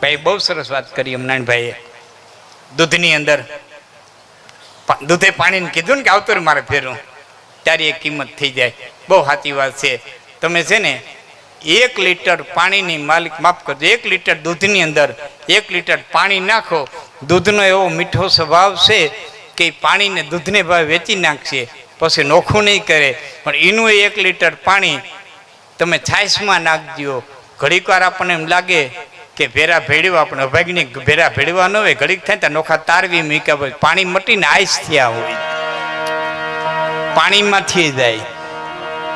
ભાઈ, બહુ સરસ વાત કરી અમનાણભાઈએ દૂધની અંદર દૂધે પાણીને કીધું ને કે આવતો રે મારે ફેરવું. ત્યારે એ કિંમત થઈ જાય. બહુ સાચી વાત છે. તમે છે ને એક લીટર પાણીની માલિક, માફ કરજો, એક લીટર દૂધની અંદર એક લીટર પાણી નાખો. દૂધનો એવો મીઠો સ્વભાવ છે કે પાણીને દૂધને ભાવે વેચી નાખશે, પછી નોખું નહીં કરે. પણ એનું એક લીટર પાણી તમે છાશમાં નાખજો. ઘડીક વાર આપણને એમ લાગે કે ભેરા ભેળવા આપણે અભાગની ભેરા ભેળવા ન હોય, ઘડીક થાય તો નોખા તારવી મૂક્યા હોય. પાણી મટીને આઈસ થયા હોય. પાણીમાંથી જાય.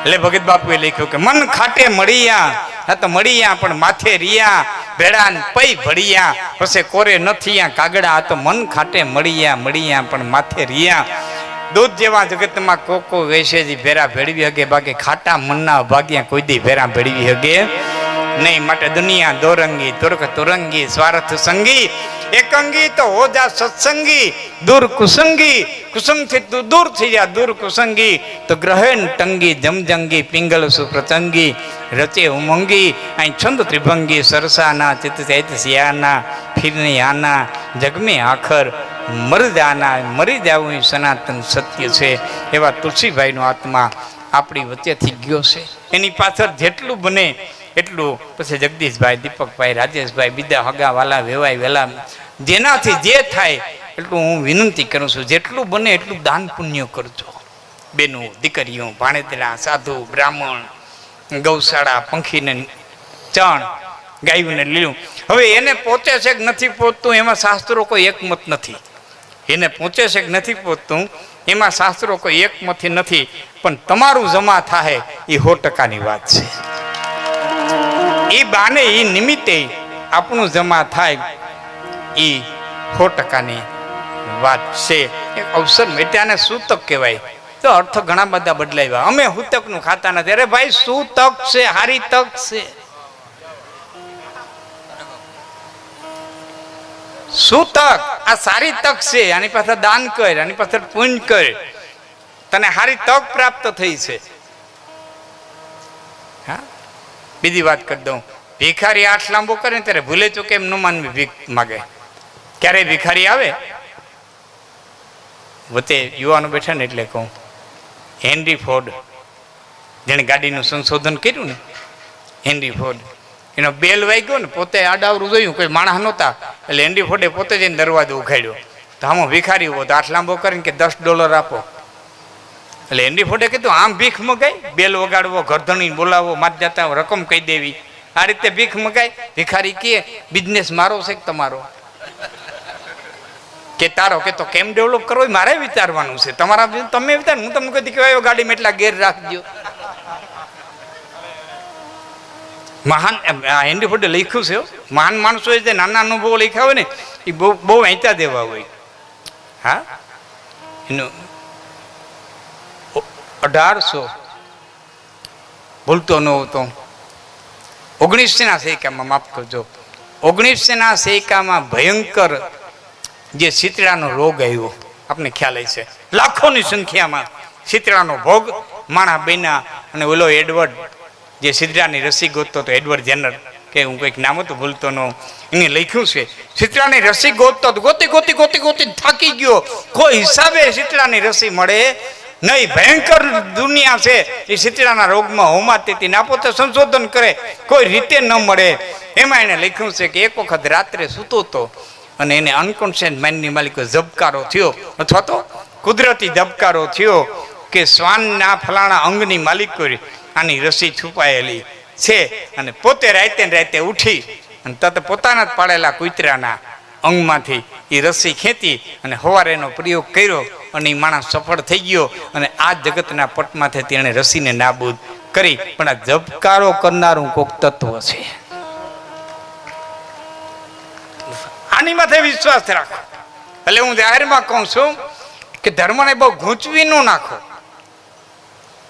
એટલે ભગત બાપુએ લખ્યું કે, મન ખાટે મળીયા, હા તો મળીયા, પણ માથે રિયા ભેડા પૈ ભળિયા પછી કોરે નથી કાગડા આ તો મન ખાટે મળીયા મળીયા, પણ માથે રિયા દૂધ જેવા જગતમાં કોકો વેસેજી ભેરા ભેળવી હગે, બાકી ખાટા મનના ભાગ્યા કોઈ દી ભેરા ભેળવી હગે નહીં, માટે દુનિયા દોરંગી તુર્ક તુરંગી, સ્વાર્થ સંગી, એકંગી તો હોજા સત્સંગી, દૂર કુસંગી કુસંગથી તું દૂર થઈ જા, દૂર કુસંગી, તો ગ્રહણ ટંગી, જમજંગી, પિંગલ સુપ્રતંગી, રચે ઉમંગી અહીં છંદ ત્રિભંગી, સરસાના, ચિત્ત ચૈત સિયાના ફિરની આના, જગમે આખર, મરી જાના, મરી જાવું એ સનાતન સત્ય છે, એવા તુલસીભાઈનો આત્મા આપણી વચ્ચેથી ગયો છે. એની પાછળ જેટલું બને એટલું. પછી જગદીશભાઈ, દીપકભાઈ, રાજેશભાઈ, બીજા હગા વાલા વેવાય વેલા, જેનાથી જે થાય એટલું હું વિનંતી કરું છું. જેટલું બને એટલું દાન પુણ્ય કરજો. બેનું, દીકરીઓ ભાણેતરા સાધુ, બ્રાહ્મણ, ગૌશાળા, પંખીને ચણ ગાયું લીલું. હવે એને પહોંચે છે કે નથી પહોંચતું એમાં શાસ્ત્રો કોઈ એકમત નથી. એને પહોંચે છે કે નથી પહોંચતું એમાં શાસ્ત્રો કોઈ એકમથી નથી. પણ તમારું જમા થાય એ સો ટકાની વાત છે. એ બાને એ નિમિત્તે આપણું જમા થાય. એ સો ટકાની વાત છે. એક અવસર મેટ્યાને સૂતક કહેવાય. તો અર્થ ઘણા બધા બદલાવ્યા. અમે હુતકનું ખાતા નથી. અરે ભાઈ શું તક છે, હારી તક છે. શું તક આ સારી તક છે. આની પાછળ દાન કર, આની પાછળ પુંજ કર. તને સારી તક પ્રાપ્ત થઈ છે. હા? બીજી વાત કરી દઉં. ભિખારી આઠ લાંબો કરે ત્યારે ભૂલે ચૂકે એમ ન માનવી ભીખ માગે. ક્યારે ભિખારી આવે? વતે યુવાનો બેઠા ને એટલે કહું. હેનરી ફોર્ડ, જેણે ગાડીનું સંશોધન કર્યું ને, હેનરી ફોર્ડ, એનો બેલ વાગ્યો ને, પોતે આડાવરું જોયું, કોઈ માણસ નહોતા. એટલે હેનરી ફોર્ડે પોતે જઈને દરવાજો ઉખાડ્યો તો આમાં ભિખારી ઊભો તો આઠ લાંબો કરીને કે દસ ડોલર આપો. એટલે હેનરી ફોર્ડે કીધું, આમ ભીખ મગાય બેલ વગાડવો ઘરધણી બોલાવો માત જતા રકમ કહી દેવી. આ રીતે ભીખ મગાય ભિખારી કે બિઝનેસ મારો છે કે તમારો? કે તારો કે તો કેમ ડેવલપ કરવો મારે વિચારવાનું છે. તમારા તમે વિચાર, હું તમને કહી કહેવાય ગાડીમાં એટલા ગેર રાખજો. મહાન હેનરી ફોર્ડે લખ્યું છે મહાન માણસો જે નાના અનુભવો લખ્યા હોય ને, એ બહુ બહુ વહેંચા દેવા હોય. હા? એનું અઢારસો. ભૂલતો ન હોતો. ઓગણીસના સૈકામાં માફ કરજો. ઓગણીસના સૈકામાં ભયંકર જે શીતળાનો રોગ આવ્યો, આપને ખ્યાલ છે લાખોની સંખ્યામાં શીતળાનો ભોગ માણા બેના અને ઓલો એડવર્ડ, જે શીતળાની રસી ગોતતો હતો, એડવર્ડ જેનર, કે હું કંઈક નામ હતું, ભૂલતો ન એને લખ્યું છે, શીતળાની રસી ગોતતો ગોતી ગોતી ગોતી ગોતી થાકી ગયો. કોઈ હિસાબે શીતળાની રસી મળે નહીં ભયંકર દુનિયા છે. એ શીતળાના રોગમાં હોમાતી ના પોતે સંશોધન કરે. કોઈ રીતે ન મળે. એમાં એને લખ્યું છે કે એક વખત રાત્રે સૂતો હતો અને એને અનકોન્શિયસ માઇન્ડની માલિકો ઝબકારો થયો. અથવા તો કુદરતી ઝબકારો થયો કે શ્વાનના ફલાણા અંગની માલિકો આની રસી છુપાયેલી છે. અને પોતે રાતે રાતે ઉઠી અને તત પોતાના જ પાડેલા કૂતરાના અંગમાંથી એ રસી ખેંચી અને હવારે એનો પ્રયોગ કર્યો અને એ માણસ સફળ થઈ ગયો અને આ જગતના પટમાંથી તેણે રસીને નાબૂદ કરી. પણ આ જબકારો કરનારું કોક તત્વ છે. આની માથે વિશ્વાસ રાખો. એટલે હું જાહેરમાં કહું છું કે ધર્મને બહુ ગૂંચવી ન નાખો.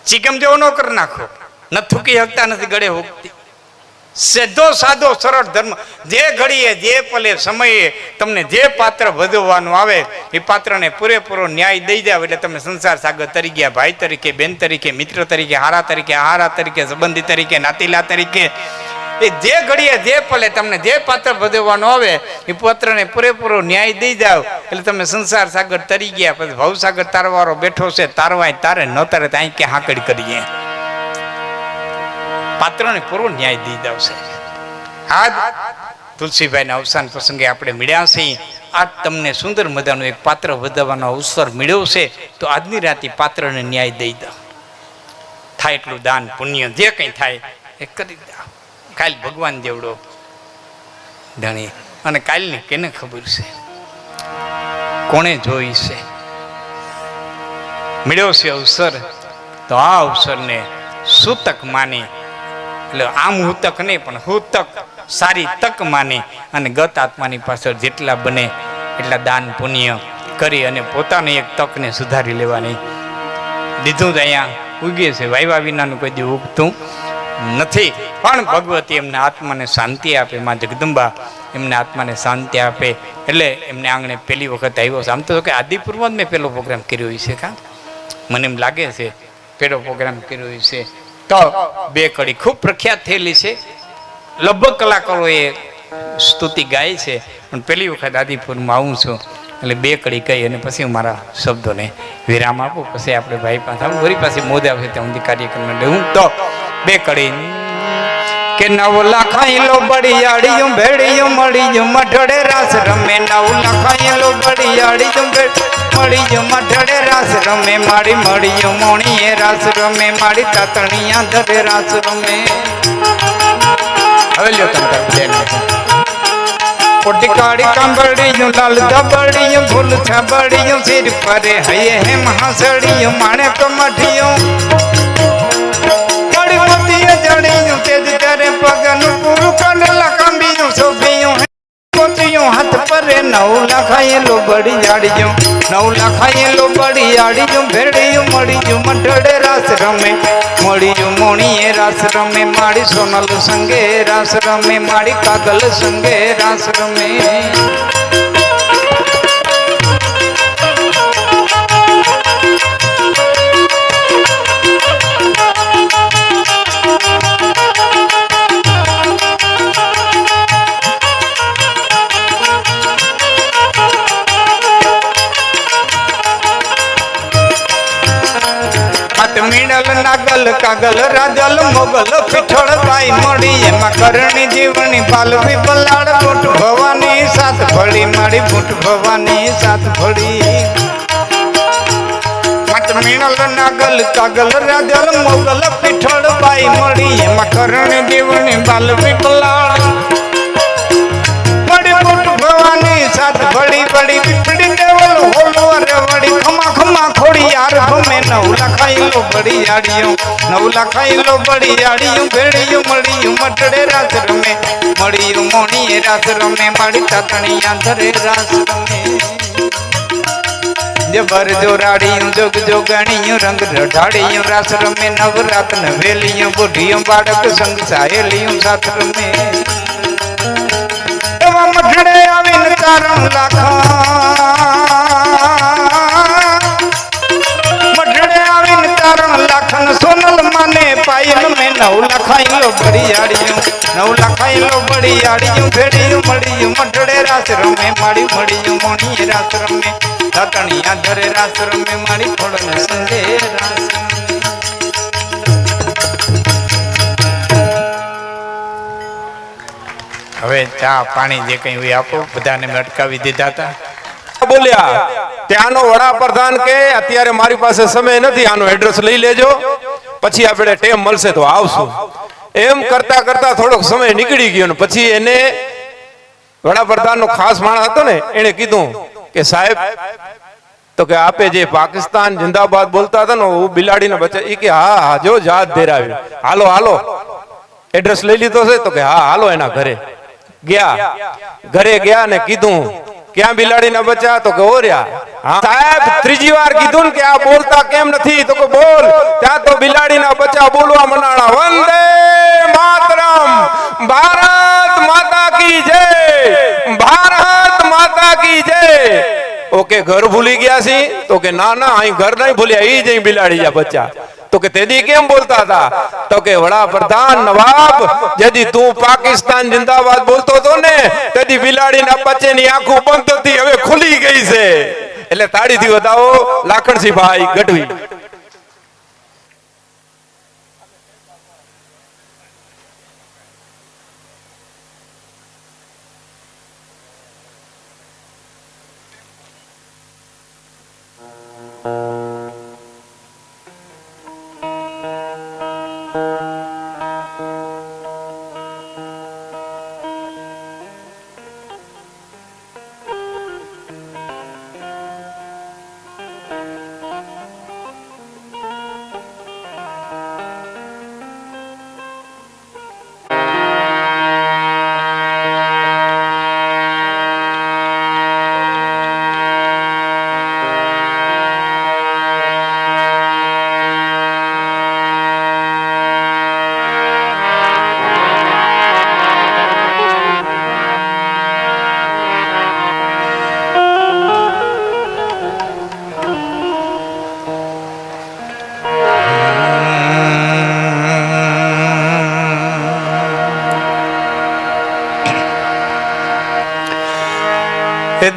ચીકમ જેવો ન કરી નાખો. ન થૂકી શકતા નથી, ગળે હોકતી. સીધો સાદો સરળ ધર્મ. જે ઘડીએ, જે પલે સમયે તમને જે પાત્ર ભજવવાનું આવે, એ પાત્રને પૂરેપૂરો ન્યાય દઈ જાવ એટલે તમે સંસાર સાગર તરીકે ભાઈ તરીકે, બેન તરીકે, મિત્ર તરીકે, હારા તરીકે હારા તરીકે, સંબંધી તરીકે, નાતીલા તરીકે. એ જે ઘડીએ, જે પલે તમને જે પાત્ર ભજવવાનું આવે, એ પાત્રને પૂરેપૂરો ન્યાય દઈ જાવ એટલે તમે સંસાર સાગર તરી ગયા, પછી ભવસાગર તારવારો બેઠો છે, તારવાય તારે ન તારે ત્યાં કે હાકડ કરીએ? પાત્રને પૂરો ન્યાય દઈ છે. આજ તુલસીભાઈના અવસાન પ્રસંગે આપણે મળ્યા છીએ. આજ તમને સુંદર મજાનું એક પાત્ર વધારવાનો અવસર મળ્યો છે, તો આજની રાતે પાત્રને ન્યાય દઈ દો. થાય એટલું દાન, પુણ્ય, જે કંઈ થાય, એ કરી દો. કાલ ભગવાન જેવડો ધણી. અને કાલને કેને ખબર છે? કોણે જોઈ છે? મળ્યો છે અવસર, તો આ અવસરને સૂતક માની એટલે આમ હુતક નહીં, પણ હુતક. સારી તક માને અને ગત આત્માની પાછળ જેટલા બને એટલા દાન પુણ્ય કરી અને પોતાની એક તકને સુધારી લેવાની. દીધું તો અહીંયા ઉગે છે. વાયવા વિનાનું કોઈ દી ઉગતું નથી. પણ ભગવતી એમના આત્માને શાંતિ આપે. માં જગદંબા એમના આત્માને શાંતિ આપે. એટલે એમને આંગણે પહેલી વખત આવ્યો છે. આમ તો કે આદિપુરમાં જ મેં પહેલો પ્રોગ્રામ કર્યો છે કા? મને એમ લાગે છે, પહેલો પ્રોગ્રામ કર્યો છે. તો બે કડી ખૂબ પ્રખ્યાત થયેલી છે. લગભગ કલાકારોએ સ્તુતિ ગાય છે. પણ પહેલી વખત આદિપુરમાં આવું છું. એટલે બે કડી કહી અને પછી હું મારા શબ્દોને વિરામ આપું. પછી આપણે ભાઈ પાસે આવું. પાસે મોદી આવશે ત્યાં સુધી કાર્યક્રમ હું તો બે કડી કે નવ લખાયેલો બળિયાળિયું, ભેળિયું, મળિયું, મઢડે રાસ રમે. નવ લખાયેલો બળિયાળિયું મળિયું મઢડે રાસ રમે માડી મળિયું મોણીએ રાસ રમે માડી તાતણિયા ધરે રાસ રમે. હવે લ્યો તમે કોટી કાળી કાંબળિયું, લાલ દબડિયું ફૂલ છબડિયું સિર પરે હૈયે હે મહાસડિયું માણે કમઠિયું મળી મોતીએ જડિયું તેજ કરે પગનું પૂરું કંડલા કંબિયું, શોભિયું પરે નવ લખાયેલું બળી જાડિયું નવ લખાયેલું બળી જાડિયું ભેડિયું મળિયું મઢડે રાસ રમે. મળિયું મોણીએ રાસ રમે માડી સોનલ સંગે રાસ રમે માડી કાગલ સંગે રાસ રમે. નાગલ કાગલ રાજલ, મોગલ પીઠળ પાઈ મળી. એમાં કરણી જીવણી, પાલવી, પલાળ, બુટ ભવાની સાત ભળી મારી બુટ ભવાની સાત ભળી. મીણલ, નાગલ, કાગલ, રાજલ, મોગલ પીઠળ પાઈ મળી. એમાં કરણી જીવણી, પાલવી, પલાળ. પડી બુટ ભવાની સાત ભળી બડી યાર ભમે નવ લખાઈલો બડી આડિયો નવ લખાઈલો બડી આડિયો ભેડિયો મળિયું મટડે રાસ રમે મળિયું મોણીએ રાસ રમે માડી તાતણિયા ધરે રાસ રમે. જબર જોરાડિયું જોગ જોગણિયું રંગ રઢાડિયું રાસ રમે નવરાત નવેલિયું બુઢિયું બાળક સંગ સાહેલિયું સાથ રમે. એવા મઠડે આવીને તારણ લાખા લાખન સોનલ મને પાયલ મે નવ લખાયેલો બળિયાડિયું નવ લખાયેલો બળિયાડિયું ભેડિયું મળિયું મઠડે રાસ રમે માડી મળિયું મોણી રાસ રમે ધતણિયા ધરે રાસ રમે માડી ફળન સંગે રાસ હવે ચા પાણી જે કંઈ આપો, બધાને મેં અટકાવી દીધા હતા. બોલ્યા. ત્યાંનો વડાપ્રધાન કે, અત્યારે મારી પાસે સમય નથી, આનો એડ્રેસ લઈ લેજો. પછી આપણે ટેમ મળશે તો આવશું. એમ કરતા કરતા થોડોક સમય નીકળી ગયો ને પછી એને વડાપ્રધાનનો ખાસ માણસ હતો ને એને કીધું કે સાહેબ, તો કે આપે જે પાકિસ્તાન જિંદાબાદ બોલતા હતા ને, હું બિલાડીને બચ્ચા એ કે, હા હા, જો, જાત ધેરાવી હાલો હાલો. એડ્રેસ લઈ લીધો છે? તો કે, હા, હાલો એના ઘરે. ગયા. ઘરે ગયા ને કીધું. ક્યાં બિલાડીના બચ્ચા તો કે ઓર્યા સાહેબ, ત્રીજી વાર કીધું કે આ બોલતા કેમ નથી? તો કે બોલ. ત્યાં તો બિલાડીના બચ્ચા બોલવા મનાણા. વંદે માતરમ. ભારત માતા કી જય. ભારત માતા કી જય. ઓકે, ઘર ભૂલી ગયા છી તો કે ના ના, અહીં ઘર નહીં ભૂલ્યા. એ જ અહીં બિલાડી જા બચ્ચા તો કે તેદી કેમ બોલતા હતા? તો કે વડાપ્રધાન નવાબ, જેદી તું પાકિસ્તાન જિંદાબાદ બોલતો હતો ને, તેદી બિલાડીના બચ્ચેની આંખો બંધ હતી, હવે ખુલી ગઈ છે. એટલે તાળીથી વધાવો, લાખણસિંહભાઈ ગઢવી.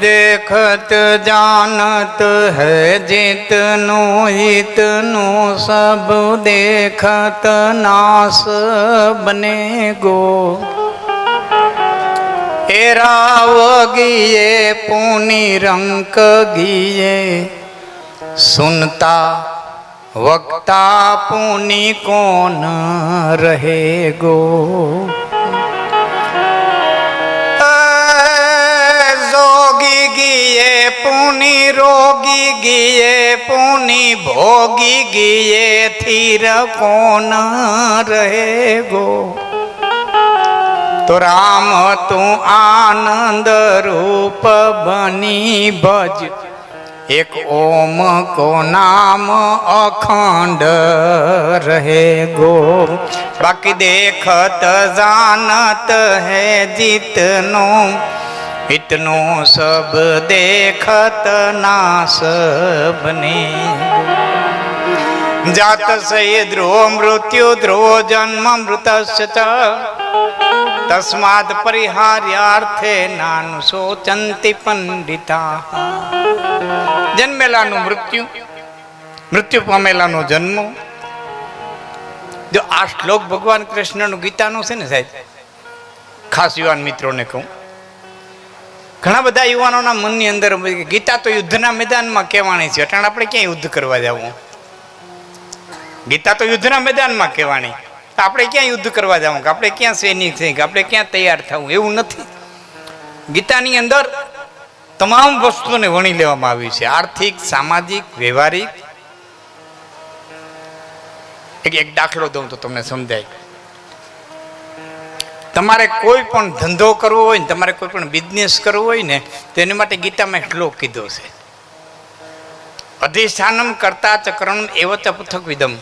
देखत जानत है जितनो इतनो सब देखत नास बने गो एराव गिए पुनि रंक गिए सुनता वक्ता पुनि कौन रहे પુની રોગી ગીએ, પુની ભોગી ગીએ, થીર કોન રહે ગો તો રામ તું આનંદ રૂપ બની ભજ. એક ઓમ કો નામ અખંડ રહે ગો બાકી દેખત જાનત હે જીતનો હિતનું સબ દેખત ના સબને. જાત સહી ધ્રુવો મૃત્યુ ધ્રુવ જન્મ મૃત તસ્માદ પરિહાર્યાર્થે નાનું સોચંતી પંડિતા. જન્મેલાનું મૃત્યુ મૃત્યુ પામેલાનો જન્મ. જો આ શ્લોક ભગવાન કૃષ્ણનું ગીતાનું છે ને સાહેબ? ખાસ યુવાન મિત્રોને કહું. ઘણા બધા યુવાનોના મનની અંદર ગીતા તો યુદ્ધના મેદાનમાં કહેવાની છે. અટાણ આપણે ક્યાં યુદ્ધ કરવા જવું? ગીતા તો યુદ્ધના મેદાનમાં કહેવાની તો આપણે ક્યાં યુદ્ધ કરવા જવું? કે આપણે ક્યાં સૈનિક થઈ કે આપણે ક્યાં તૈયાર થવું? એવું નથી. ગીતાની અંદર તમામ વસ્તુઓને વણી લેવામાં આવી છે. આર્થિક, સામાજિક, વ્યવહારિક. એક એક દાખલો દઉં તો તમને સમજાય. તમારે કોઈ પણ ધંધો કરવો હોય ને, તમારે કોઈ પણ બિઝનેસ કરવો હોય ને તેની માટે ગીતામાં શ્લોક કીધો છે. અધિષ્ઠાનમ કરતા ચક્રમ એવો ચ પૃથક વિદમ.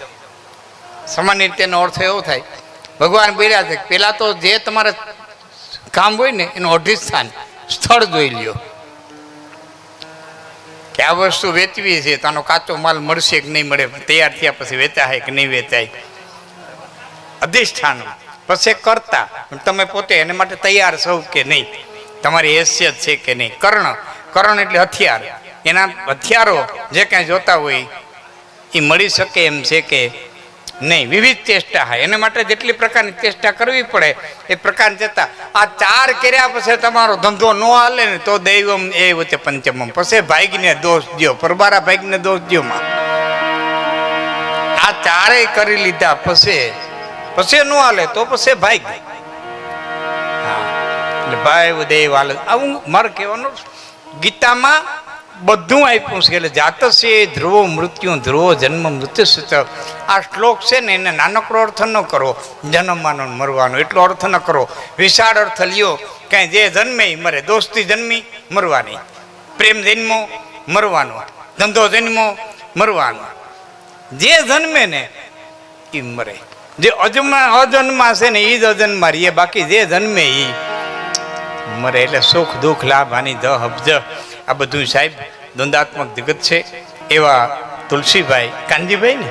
સામાન્ય રીતે એનો અર્થ એવો થાય, ભગવાન બોલ્યા છે પેલા તો જે તમારે કામ હોય ને, એનું અધિષ્ઠાન સ્થળ જોઈ લ્યો. કે આ વસ્તુ વેચવી છે, તો કાચો માલ મળશે કે નહીં મળે તૈયાર થયા પછી વેચાય કે નહીં વેચાય. અધિષ્ઠાન પછી કરતા. તમે પોતે એને માટે તૈયાર સૌ કે નહીં? તમારી હેસિયત છે કે નહીં? કર્ણ. કર્ણ એટલે હથિયાર. એના હથિયારો જે કાંઈ જોતા હોય, એ મળી શકે એમ છે કે નહીં. વિવિધ ચેષ્ટા હોય. એના માટે જેટલી પ્રકારની ચેષ્ટા કરવી પડે, એ પ્રકારની જતા. આ ચાર કર્યા પછી તમારો ધંધો ન હાલે ને, તો દૈવમ એ વચ્ચે પંચમમ. પછી ભાઈગને દોષ દ્યો. પરબારા ભાઈગને દોષ દો આ ચારેય કરી લીધા પછી પછી ન હાલે, તો પછી ભાઈ એટલે ભાઈ ઉદય વાલ આવું મારે કહેવાનું ગીતામાં બધું આપ્યું છે, એટલે જાતસ્ય ધ્રુવો મૃત્યુ, ધ્રુવો જન્મ, મૃત્યુ સૂચક. આ શ્લોક છે ને, એને નાનકડો અર્થ ન કરો. જન્મવાનો મરવાનો, એટલો અર્થ ન કરો. વિશાળ અર્થ લ્યો. કાંઈ જે જન્મે મરે. દોસ્તી જન્મી, મરવાની. પ્રેમ જન્મો, મરવાનો. ધંધો જન્મો, મરવાનો. જે જન્મે ને એ મરે. જે અજમા અજન્મા છે ને એ જ અજન્મા રહીએ બાકી જે જન્મે એ મરે એટલે સુખ દુઃખ લાભ હાની દ હબજ આ બધું સાહેબ દ્વંદાત્મક જગત છે. એવા તુલસીભાઈ કાનજીભાઈ ને?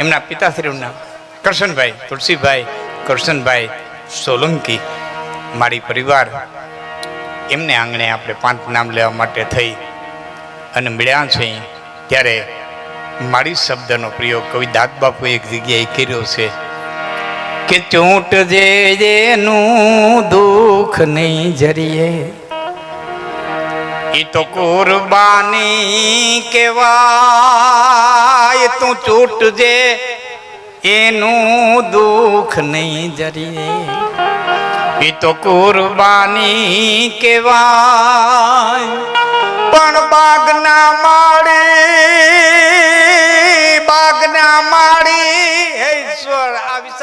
એમના પિતાશ્રીનું નામ. કરશનભાઈ, તુલસીભાઈ, કરશનભાઈ સોલંકી, મારી પરિવાર. એમને આંગણે આપણે પાંચ નામ લેવા માટે થઈ અને મળ્યા છે ત્યારે મારી શબ્દનો પ્રયોગ કવિ દાદ બાપુ એક જગ્યાએ કર્યો છે. કે ચૂંટ જે જેનું દુઃખ નહીં જરીએ. એ તો કુરબાની કેવાય તું ચૂંટ જે એનું દુઃખ નહીં જરીએ. એ તો કુરબાની કેવાય પણ બાગના માળે બાગના માળે ઈશ્વર આવી